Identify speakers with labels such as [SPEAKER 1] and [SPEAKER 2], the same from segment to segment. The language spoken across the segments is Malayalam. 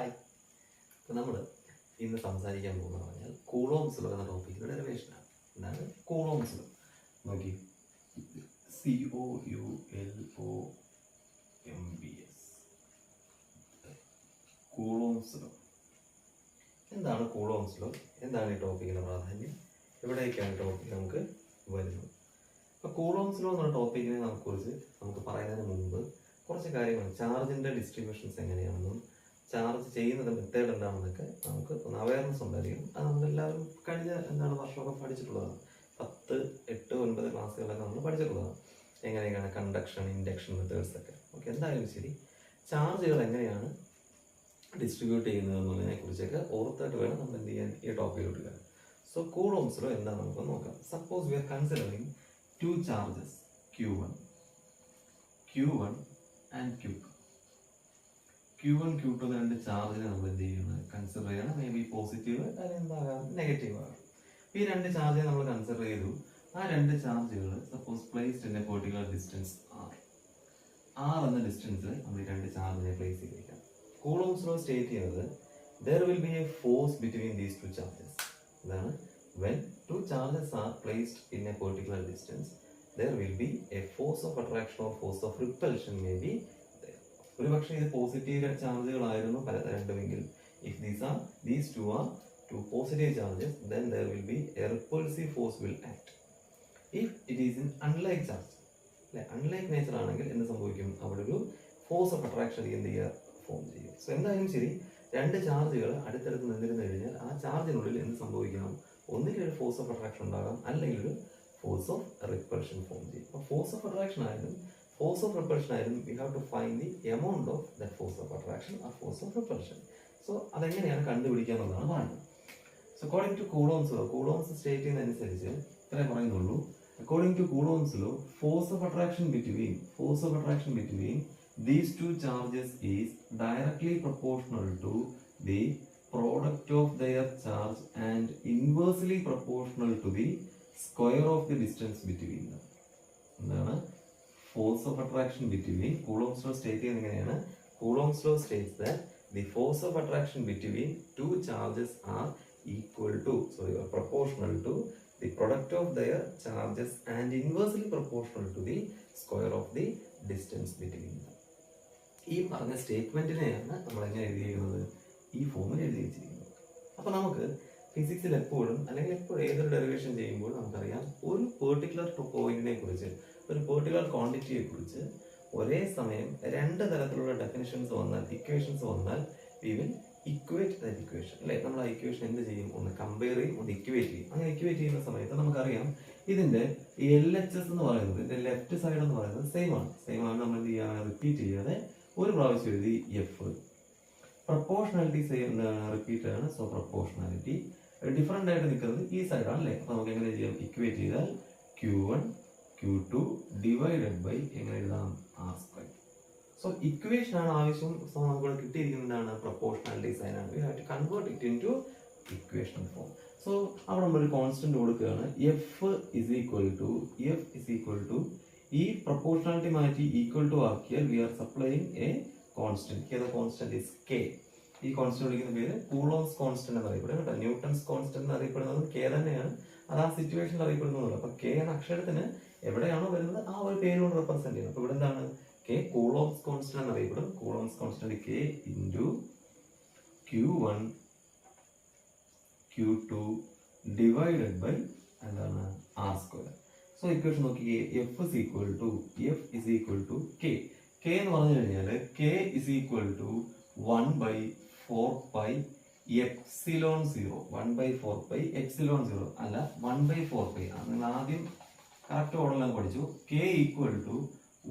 [SPEAKER 1] ഹായ് അപ്പോൾ നമ്മൾ ഇന്ന് സംസാരിക്കാൻ പോകുന്നത് പറഞ്ഞാൽ കൂളോംസ് ലോ എന്ന ടോപ്പിക്കിന്റെ ഡെറിവേഷനാണ് എന്താണ്? കൂളോംസ് നോക്കി. C O U L O M B S Coulomb's എന്താണ് കൂളോംസ് എന്താണ് ഈ ടോപ്പിക്കിന്റെ പ്രാധാന്യം? എവിടേക്കാണ് ടോപ്പിക് നമുക്ക് വരുന്നത്? അപ്പോൾ കൂളോംസ് ലോ എന്നുള്ള ടോപ്പിക്കിനെ നമുക്ക് കുറിച്ച് നമുക്ക് പറയുന്നതിന് മുമ്പ് കുറച്ച് കാര്യങ്ങൾ. ചാർജിന്റെ ഡിസ്ട്രിബ്യൂഷൻസ് എങ്ങനെയാണെന്നും ചാർജ് ചെയ്യുന്നത് മെത്തേഡ് എന്താണെന്നൊക്കെ നമുക്ക് ഒന്ന് അവയർനെസ് ഉണ്ടായിരിക്കും അത് നമ്മളെല്ലാവരും കഴിഞ്ഞ എന്താണ് വർഷമൊക്കെ പഠിച്ചിട്ടുള്ളതാണ്. പത്ത് എട്ട് ഒൻപത് ക്ലാസ്സുകളൊക്കെ നമ്മൾ പഠിച്ചിട്ടുള്ളതാണ്. എങ്ങനെയൊക്കെയാണ് കണ്ടക്ഷൻ ഇൻഡക്ഷൻ മെത്തേഡ്സ് ഒക്കെ. ഓക്കെ എന്തായാലും ശരി. ചാർജുകൾ എങ്ങനെയാണ് ഡിസ്ട്രിബ്യൂട്ട് ചെയ്യുന്നത് എന്നുള്ളതിനെ കുറിച്ചൊക്കെ ഓർത്തായിട്ട് വേണം നമ്മൾ എന്ത് ചെയ്യാൻ ഈ ടോപ്പിലോട്ട് വരാം സോ കൂളോംസിലോ എന്താണ് നമുക്ക് നോക്കാം. Suppose we are considering two charges Q one Q one and Q two Q one Q two രണ്ട് ചാർജിനെ നമ്മൾ എന്ത് ചെയ്യണം? കൺസിഡർ ചെയ്യണം. മേ ബി പോസിറ്റീവ് അല്ലെങ്കിൽ എന്താകാം നെഗറ്റീവ് ആകാം ഈ രണ്ട് ചാർജിനെ നമ്മൾ കൺസിഡർ ചെയ്തു. ആ രണ്ട് ചാർജുകൾ suppose placed in a particular distance R R എന്ന ഡിസ്റ്റൻസിൽ നമ്മൾ ഈ രണ്ട് ചാർജിനെ പ്ലേസ് ചെയ്തിരിക്കാം. കൂളോംസ് ലോ സ്റ്റേറ്റ് ചെയ്യുന്നത് there will be a force between these two charges ഇതാണ് when two charges are placed in a particular distance there will be a force of attraction or force of repulsion may be ഒരുപക്ഷെ ഇത് പോസിറ്റീവ് ചാർജുകളായിരുന്നു പല രണ്ടുമെങ്കിൽ if these are these two are two positive charges then there will be a repulsive force will act if it is in unlike charge അല്ലെ അൺലൈക്ക് നേച്ചർ ആണെങ്കിൽ എന്ത് സംഭവിക്കും? അവിടെ ഒരു ഫോഴ്സ് ഓഫ് അട്രാക്ഷൻ എന്ത് ചെയ്യുക ഫോം ചെയ്യും. സോ എന്തായാലും ശരി രണ്ട് ചാർജുകൾ അടുത്തടുത്ത് നിന്നിരുന്നു കഴിഞ്ഞാൽ ആ ചാർജിനുള്ളിൽ എന്ത് സംഭവിക്കണം? ഒന്നുകിൽ ഒരു ഫോഴ്സ് ഓഫ് അട്രാക്ഷൻ ഉണ്ടാകാം അല്ലെങ്കിൽ ഒരു ഫോഴ്സ് ഓഫ് റിപ്പൾഷൻ ഫോം ചെയ്യും. അപ്പോൾ ഫോഴ്സ് ഓഫ് അട്രാക്ഷൻ ആയാലും ഫോഴ്സ് ഓഫ് റിപ്പൽഷൻ ആയിരുന്നു. We have to find the amount of the force of attraction ആ ഫോഴ്സ് ഓഫ് റിപ്പൽഷൻ സോ അതെങ്ങനെയാണ് കണ്ടുപിടിക്കുക എന്നുള്ളതാണ് പറയുന്നത് so according to Coulomb's law Coulomb's state ചെയ്യുന്നതനുസരിച്ച് ഇത്രേ പറയുന്നുള്ളൂ. According to Coulomb's law force of attraction between force of attraction between these two charges is directly proportional to the product of their charge and inversely proportional to the square of the distance between എന്താണ്? Force of attraction between Coulomb's law state ചെയ്യുന്നത് എങ്ങനെയാണ് Coulomb's law states the the force of attraction between two charges are equal to sorry proportional to the product of their charges and inversely proportional to the square of the distance between ഈ പറഞ്ഞ സ്റ്റേറ്റ്മെന്റിനെയാണ് നമ്മൾ എങ്ങനെ എഴുതിയിരിക്കുന്നത്? ഈ ഫോമിൽ എഴുതി വെച്ചിരിക്കുന്നത്. അപ്പൊ നമുക്ക് ഫിസിക്സിൽ എപ്പോഴും അല്ലെങ്കിൽ എപ്പോഴും ഏതൊരു ഡെറിവേഷൻ ചെയ്യുമ്പോൾ നമുക്കറിയാം ഒരു പെർട്ടിക്കുലർ പോയിന്റിനെ കുറിച്ച് ഒരു പെർട്ടിക്കുലർ ക്വാണ്ടിറ്റിയെ കുറിച്ച് ഒരേ സമയം രണ്ട് തരത്തിലുള്ള ഡെഫിനിഷൻസ് വന്നാൽ ഇക്വേഷൻസ് വന്നാൽ we will equate that equation അല്ലേ? നമ്മൾ ആ ഇക്വേഷൻ എന്ത് ചെയ്യും? ഒന്ന് കമ്പയർ ചെയ്യും ഒന്ന് ഇക്വേറ്റ് ചെയ്യും. അങ്ങനെ ഇക്വേറ്റ് ചെയ്യുന്ന സമയത്ത് നമുക്കറിയാം ഇതിന്റെ എൽ എച്ച് എസ് എന്ന് പറയുന്നത് ഇതിന്റെ ലെഫ്റ്റ് സൈഡ് എന്ന് പറയുന്നത് സെയിം ആണ്. സെയിം ആണ് നമ്മൾ എന്ത് ചെയ്യാൻ റിപ്പീറ്റ് ചെയ്യാതെ ഒരു പ്രാവശ്യം എഴുതി എഫ് പ്രപ്പോർഷണാലിറ്റി റിപ്പീറ്റ് ആണ്. സോ പ്രപ്പോർഷണാലിറ്റി ഡിഫറെന്റ് ആയിട്ട് നിൽക്കുന്നത് ഈ സൈഡാണ് അല്ലേ? അപ്പോൾ നമുക്ക് എങ്ങനെ ചെയ്യാം? ഇക്വേറ്റ് ചെയ്താൽ Q one Q two divided by എങ്ങനെ എഴുതാം? ആർ സ്ക്വയർ സോ ഇക്വേഷൻ ആണ് ആവശ്യം. സോ നമുക്ക് കിട്ടിയിരിക്കുന്നതാണ് പ്രൊപ്പോർഷണൽ ഡിസൈൻ ആണ്. We have to convert it into equation form so അവിടെ നമ്മൾ ഒരു കോൺസ്റ്റന്റ് കൊടുക്കുകയാണ്. F is equal to F is equal to ഈ പ്രൊപ്പോർഷണാലിറ്റി മാറ്റി ഈക്വൽ ടു ആക്കിയാൽ we are supplying a constant ഏത് കോൺസ്റ്റന്റ് ഇസ് കെ ഈ കോൺസ്റ്റന്റ് വിളിക്കുന്ന പേര് കൂളോംസ് കോൺസ്റ്റന്റ് എന്ന് അറിയപ്പെടും കേട്ടോ. ന്യൂട്ടൺസ് കോൺസ്റ്റന്റ് എന്ന് അറിയപ്പെടുന്നത് കെ തന്നെയാണ്. അത് ആ സിറ്റുവേഷനിൽ അറിയപ്പെടുന്നതല്ല അപ്പൊ കെ എന്ന അക്ഷരത്തിന് എവിടെയാണോ വരുന്നത് ആ ഒരു പേര് കൊണ്ട് റെപ്രസെന്റ് ചെയ്യുന്നത് അപ്പൊ ഇവിടെ എന്താണ്? കെ കൂളോംസ് കോൺസ്റ്റന്റ് എന്ന് അറിയപ്പെടും Coulomb's constant K into Q one Q two divided by എന്താണ്? ആർ സ്ക്വയർ സോ ഇക്വേഷൻ നോക്കിയേ F is equal to F is equal to K K എന്ന് പറഞ്ഞു കഴിഞ്ഞാൽ K is equal to one by four pi epsilon zero one by four pi epsilon zero അല്ല വൺ ബൈ ഫോർ പൈ നിങ്ങൾ ആദ്യം കറക്റ്റ് ഓർഡറിലാണ് പഠിച്ചു. K equal to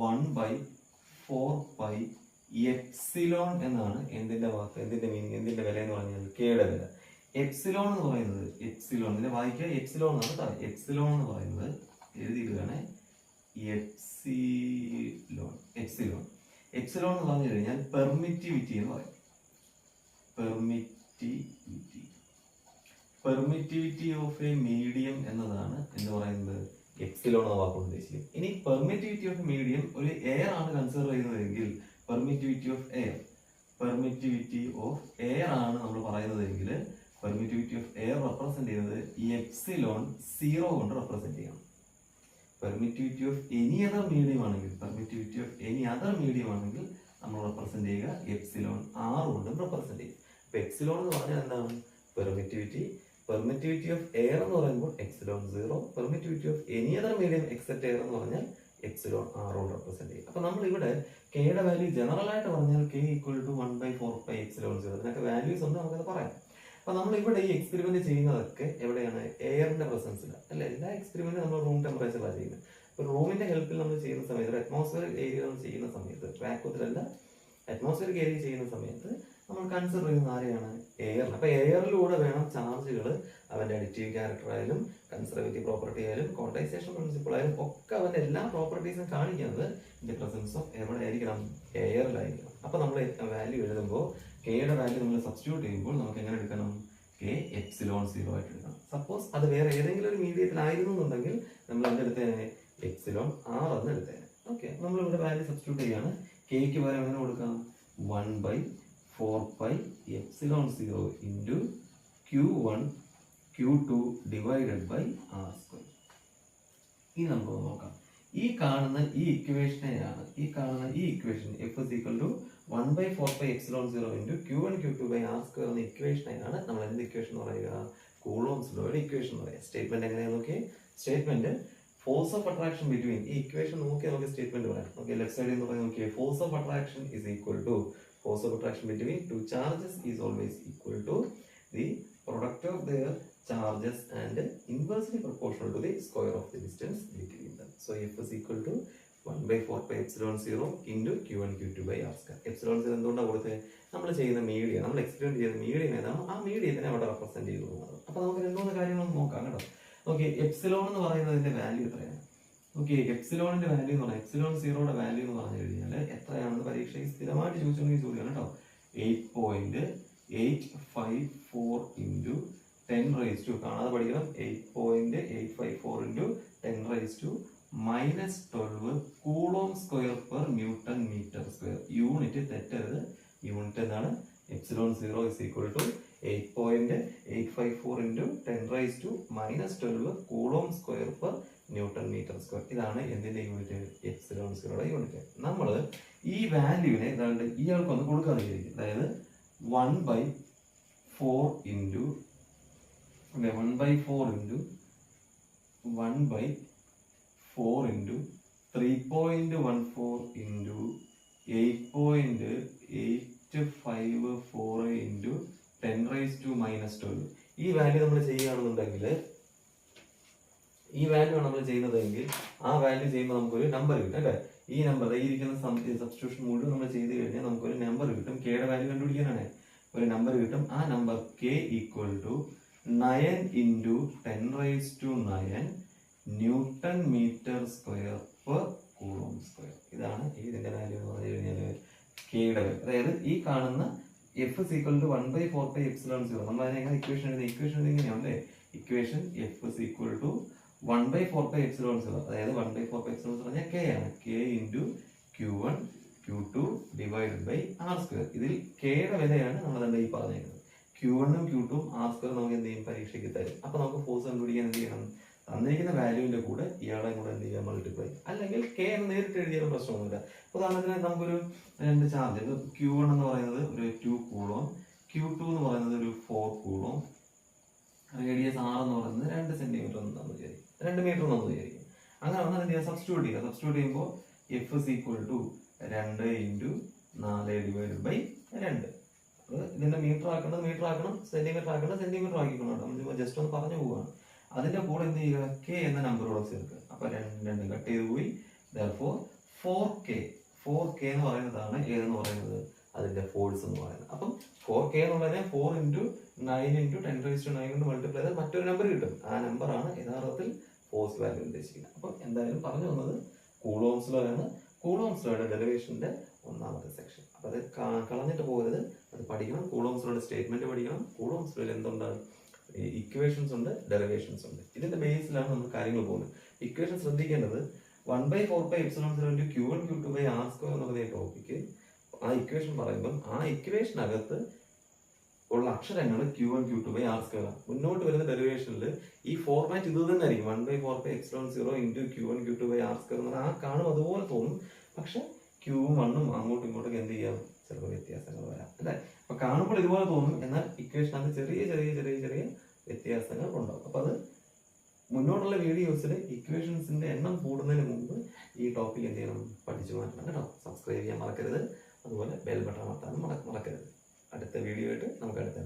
[SPEAKER 1] one by four pi epsilon എന്നാണ് എന്തിന്റെ വാക്ക് എന്തിന്റെ മീനിങ് എന്തിന്റെ വില എന്ന് പറഞ്ഞാൽ കെയുടെ വില. എപ്സിലോൺ എന്ന് പറയുന്നത് എപ്സിലോൺ ഇതിനെ വായിക്കുക. എപ്സിലോൺ എന്നാണ് എപ്സിലോൺ എന്ന് പറയുന്നത് എഴുതിയിടുകയാണ് എപ്സിലോൺ എപ്സിലോൺ എപ്സിലോൺ എന്ന് പറഞ്ഞു കഴിഞ്ഞാൽ പെർമിറ്റിവിറ്റി എന്ന് പറയും. Permittivity permittivity of a medium എന്നതാണ് എന്ന് പറയുന്നത്? എക്സിലോൺ എന്ന ഉദ്ദേശിക്കുന്നത്. ഇനി പെർമിറ്റിവിറ്റി ഓഫ് മീഡിയം ഒരു എയർ ആണ് കൺസിഡർ ചെയ്യുന്നതെങ്കിൽ permittivity of air permittivity of air ആണ് നമ്മൾ പറയുന്നതെങ്കിൽ പെർമിറ്റിവിറ്റി ഓഫ് എയർ റെപ്രസെന്റ് ചെയ്യുന്നത് എപ്സിലോൺ സീറോ കൊണ്ട് റെപ്രസെന്റ് ചെയ്യണം. Permittivity of any other medium ആണെങ്കിൽ permittivity of any other medium ആണെങ്കിൽ നമ്മൾ റെപ്രസെന്റ് ചെയ്യുക എപ്സിലോൺ ആർ കൊണ്ടും റെപ്രസെന്റ് ചെയ്യും. അപ്പൊ എപ്സിലോൺ എന്ന് പറഞ്ഞാൽ എന്താണ്? പെർമിറ്റിവിറ്റി പെർമിറ്റിവിറ്റി ഓഫ് എയർ എന്ന് പറയുമ്പോൾ epsilon zero permittivity of any other medium except air എന്ന് പറഞ്ഞാൽ എക്സിലോൺ ആർ കൊണ്ട് റെപ്രസെന്റ് ചെയ്യും. അപ്പൊ നമ്മൾ ഇവിടെ കെയുടെ വാല്യൂ ജനറൽ ആയിട്ട് പറഞ്ഞാൽ K equal to one by four by epsilon zero ഇതിനൊക്കെ വാല്യൂസ് ഉണ്ട് നമുക്കത് പറയാം. അപ്പൊ നമ്മൾ ഇവിടെ ഈ എക്സ്പെരിമെന്റ് ചെയ്യുന്നതൊക്കെ എവിടെയാണ്? എയറിന്റെ പ്രസൻസിൽ അല്ല? എല്ലാ എക്സ്പെരിമെന്റും നമ്മൾ റൂം ടെമ്പറേച്ചറിലാണ് ചെയ്യുന്നത്. അപ്പൊ റൂമിന്റെ ഹെൽപ്പിൽ നമ്മൾ ചെയ്യുന്ന സമയത്ത് അറ്റ്മോസ്ഫിയർ ഏരിയ നമ്മൾ ചെയ്യുന്ന സമയത്ത് വാക്വത്തിലല്ല അറ്റ്മോസ്ഫിയർ ഏരിയ ചെയ്യുന്ന സമയത്ത് നമ്മൾ കൺസിഡർ ചെയ്യുന്ന ആരെയാണ്? എയർ അപ്പൊ എയറിലൂടെ വേണം ചാർജുകൾ അവന്റെ അഡിറ്റീവ് ക്യാരക്ടർ ആയാലും കൺസർവേറ്റീവ് പ്രോപ്പർട്ടി ആയാലും കോണ്ടൈസേഷൻ പ്രിൻസിപ്പിൾ ആയാലും ഒക്കെ അവന്റെ എല്ലാ പ്രോപ്പർട്ടീസും കാണിക്കുന്നത് ഇന്റെ പ്രസൻസ് ഓഫ് എവിടെ ആയിരിക്കണം? എയറിലായിരിക്കണം അപ്പൊ നമ്മൾ വാല്യൂ എഴുതുമ്പോൾ കെയുടെ വാല്യൂ നമ്മൾ സബ്സ്റ്റിറ്റ്യൂട്ട് ചെയ്യുമ്പോൾ നമുക്ക് എങ്ങനെ എടുക്കണം? കെ എപ്സിലോൺ സീറോ ആയിട്ട് എടുക്കണം. സപ്പോസ് അത് വേറെ ഏതെങ്കിലും ഒരു മീഡിയത്തിലായിരുന്നു എന്നുണ്ടെങ്കിൽ നമ്മൾ അതിന്റെ എടുത്തേനെ? എപ്സിലോൺ ആർ എന്ന് എടുത്തേനെ. ഓക്കെ നമ്മൾ ഇവിടെ വാല്യൂ സബ്സ്റ്റിറ്റ്യൂട്ട് ചെയ്യാണ്. കെക്ക് പകരം എങ്ങനെ കൊടുക്കാം? One by four pi epsilon zero into Q one Q two divided by R square ഇനി നമുക്ക് നോക്കാം. ഈ കാണുന്ന ഈ ഇക്വേഷനെയാണ് ഈ കാണുന്ന ഈ equation F is equal to one by four by epsilon zero into q one q two by r square എന്ന ഇക്വേഷനെയാണ് നമ്മൾ എന്ത് ഇക്വേഷൻ പറയുക? കൂളോംസ് ലോയുടെ ഇക്വേഷൻ പറയുക. സ്റ്റേറ്റ്മെന്റ് എങ്ങനെയാണ് നോക്കി? Statement force of attraction between ഈ ഇക്വേഷൻ നോക്കി നമുക്ക് സ്റ്റേറ്റ്മെന്റ് പറയാം. ഓക്കെ ലെഫ്റ്റ് സൈഡിൽ നിന്ന് പറയാം നോക്കിയേ. Force of attraction is equal to force of attraction between two charges is always equal to the product of their charges and inversely proportional to the square of the distance between them. So F is equal to 1 by 4 pi epsilon 0 into Q1 Q2 by R square. Epsilon 0 എന്തുകൊണ്ടാണ് കൊടുത്തത് നമ്മൾ ചെയ്യുന്ന മീഡിയ നമ്മൾ എക്സ്പെരിമെന്റ് ചെയ്യുന്ന മീഡിയം ഏതാണ് ആ മീഡിയത്തിനെ അവിടെ റെപ്രസെന്റ് ചെയ്തു പോകുന്നത് അപ്പൊ നമുക്ക് രണ്ട് മൂന്ന് കാര്യങ്ങൾ നോക്കാം കേട്ടോ. ഓക്കെ എപ്സിലോൺ എന്ന് പറയുന്നതിന്റെ വാല്യൂ എത്രയാണ്? ഓക്കെ എക്സിലോണിന്റെ വാല്യൂ എന്ന് പറഞ്ഞാൽ എക്സിലോൺ സീറോയുടെ വാല്യൂ എന്ന് പറഞ്ഞു കഴിഞ്ഞാൽ എത്രയാണെന്ന് പരീക്ഷയിൽ സ്ഥിരമായിട്ട് ചോദിച്ചുകൊണ്ടെങ്കിൽ ചോദ്യമാണ് കേട്ടോ. Eight point eight five four into ten raise to കാണാതെ പഠിക്കണം. Eight point eight five four into ten raise to minus twelve coulomb square per newton metre square unit തെറ്റരുത്. Unit എന്താണ് epsilon zero is equal to eight point eight five four into ten raise to minus twelve coulomb square per newton metre square ഇതാണ് എന്തിന്റെ യൂണിറ്റ് എപ്സിലോൺ സ്ക്വയറുടെ യൂണിറ്റ് നമ്മൾ ഈ വാല്യൂവിനെ ഏതാണ്ട് ഇയാൾക്കൊന്ന് കൊടുക്കാതെ വിചാരിക്കും. അതായത് one by four into one by four into one by four into three point one four into eight point eight five four into ten raise to minus twelve ഈ വാല്യൂ നമ്മൾ ചെയ്യുകയാണെന്നുണ്ടെങ്കിൽ ഈ വാല്യൂ ആണ് നമ്മൾ ചെയ്യുന്നതെങ്കിൽ ആ വാല്യൂ ചെയ്യുമ്പോൾ നമുക്കൊരു നമ്പർ കിട്ടും അല്ലേ? ഈ നമ്പർ ഈ ഇരിക്കുന്ന സബ്സ്റ്റിറ്റ്യൂഷൻ മുഴുവൻ നമ്മൾ ചെയ്ത് കഴിഞ്ഞാൽ നമുക്കൊരു നമ്പർ കിട്ടും കെയുടെ വാല്യൂ കണ്ടുപിടിക്കാനാണ്. ഒരു നമ്പർ കിട്ടും ആ number K equal to nine into ten raise to nine newton metre square per coulomb square ഇതാണ് ഇതിന്റെ വാല്യൂ എന്ന് പറഞ്ഞു കഴിഞ്ഞാൽ കെയുടെ യുടെ അതായത് ഈ കാണുന്ന F is equal to one by four by epsilon zero നമ്മൾ അതിനെങ്ങനെ ഇക്വേഷൻ എഴുതുന്നത് ഇക്വേഷൻ എഴുതിയാണ് അല്ലേ equation F is equal to one by four by epsilon zero അതായത് one by four by epsilon zero പറഞ്ഞാൽ കെ ആണ്. K into Q one Q two divided by R square ഇതിൽ കെയുടെ വിലയാണ് നമ്മൾ എന്താ ഈ പറഞ്ഞേക്കുന്നത്? ക്യൂ വണ്ണും ക്യൂ ടും ആർ സ്ക്വയർ നമുക്ക് എന്ത് ചെയ്യും? പരീക്ഷയ്ക്ക് തരും. അപ്പോൾ നമുക്ക് ഫോഴ്സ് കണ്ടുപിടിക്കാൻ എന്ത് ചെയ്യണം? തന്നിരിക്കുന്ന വാല്യൂവിന്റെ കൂടെ ഇയാളെ കൂടെ എന്ത് ചെയ്യാൻ മൾട്ടിപ്ലൈ അല്ലെങ്കിൽ കെ എന്ന് നേരിട്ട് എഴുതിയാലും പ്രശ്നമൊന്നുമില്ല. ഉദാഹരണത്തിന് നമുക്കൊരു രണ്ട് ചാർജ്? ക്യൂ വൺ എന്ന് പറയുന്നത് ഒരു ടു കൂളോം ക്യൂ ടു എന്ന് പറയുന്നത് ഒരു ഫോർ കൂളോം റേഡിയസ് ആർ എന്ന് പറയുന്നത് രണ്ട് സെന്റിമീറ്റർ എന്ന് വിചാരിക്കും. രണ്ട് മീറ്റർ എന്ന് വിചാരിക്കും. അങ്ങനെ വന്നാൽ എന്ത് ചെയ്യുക സബ്സ്റ്റിറ്റ്യൂട്ട് ചെയ്യുക സബ്സ്റ്റിറ്റ്യൂട്ട് ചെയ്യുമ്പോൾ എഫ് ഇസ് ഈക്വൽ ടു രണ്ട് ഇന്റു നാല് ഡിവൈഡഡ് ബൈ രണ്ട്. ഇതിന്റെ മീറ്റർ ആക്കണം മീറ്റർ ആക്കണം സെന്റിമീറ്റർ ആക്കണം സെന്റിമീറ്റർ ആക്കിക്കണം നമ്മൾ ജസ്റ്റ് ഒന്ന് പറഞ്ഞു പോവാണ്. അതിന്റെ കൂടെ എന്ത് ചെയ്യുക? കെ എന്ന നമ്പർ കൂടെ ചേർക്കുക. അപ്പൊ രണ്ട് രണ്ട് കട്ട് ചെയ്ത് പോയി. Four four K four K എന്ന് പറയുന്നതാണ് ഏതെന്ന് പറയുന്നത്? അതിന്റെ ഫോഴ്സ് എന്ന് പറയുന്നത്. അപ്പം ഫോർ കെ പറയുന്നത് four into nine into ten raise to nine കൊണ്ട് മൾട്ടിപ്ലൈ ചെയ്താൽ മറ്റൊരു നമ്പർ കിട്ടും. ആ നമ്പറാണ് യഥാർത്ഥത്തിൽ ഫോഴ്സ് വാല്യൂ ഉദ്ദേശിക്കുന്നത്. അപ്പം എന്തായാലും പറഞ്ഞു വന്നത് കൂളോംസ് ലോ ആണ്. കൂളോംസ് ലോയുടെ ഡെറിവേഷന്റെ ഒന്നാമത്തെ സെക്ഷൻ അപ്പൊ അത് കളഞ്ഞിട്ട് പോകരുത്. അത് പഠിക്കണം. കൂളോംസ് ലോയുടെ സ്റ്റേറ്റ്മെന്റ് പഠിക്കണം. കൂളോംസ് ലോയിൽ എന്തുണ്ടാകും? ഇക്വേഷൻസ് ഉണ്ട് ഡെറിവേഷൻസ് ഉണ്ട്. ഇതിന്റെ ബേസിലാണ് നമ്മൾ കാര്യങ്ങൾ പോകുന്നത്. ഇക്വേഷൻ ശ്രദ്ധിക്കേണ്ടത് one by four by epsilon zero into Q one Q two by R square എന്നുള്ള ടോപ്പിക്ക് ആ ഇക്വേഷൻ പറയുമ്പം ആ ഇക്വേഷനകത്ത് ഉള്ള അക്ഷരങ്ങൾ Q one Q two by R square മുന്നോട്ട് വരുന്ന ഡെറിവേഷനിൽ ഈ ഫോർമാറ്റ് ഇത് തന്നെ ആയിരിക്കും. One by four by x zero into q one q two by r square എന്ന് ആ കാണും അതുപോലെ തോന്നും. പക്ഷെ ക്യൂവും വണ്ണും അങ്ങോട്ടും ഇങ്ങോട്ടും എന്ത് ചെയ്യാം? ചിലപ്പോൾ വ്യത്യാസങ്ങൾ വരാം. അല്ലേ? കാണുമ്പോൾ ഇതുപോലെ തോന്നും. എന്നാൽ ഇക്വേഷനകത്ത് ചെറിയ ചെറിയ ചെറിയ ചെറിയ വ്യത്യാസങ്ങൾ ഉണ്ടാവും അപ്പൊ അത് മുന്നോട്ടുള്ള വീഡിയോസിൽ ഇക്വേഷൻസിന്റെ എണ്ണം കൂടുന്നതിന് മുമ്പ് ഈ ടോപ്പിക് എന്ത് ചെയ്യണം? പഠിച്ചു മാറ്റണം കേട്ടോ. സബ്സ്ക്രൈബ് ചെയ്യാൻ മറക്കരുത്. അതുപോലെ ബെൽ ബട്ടൺ അമർത്താനും മറക്കരുത്. അടുത്ത വീഡിയോ ആയിട്ട് നമുക്ക് അടുത്ത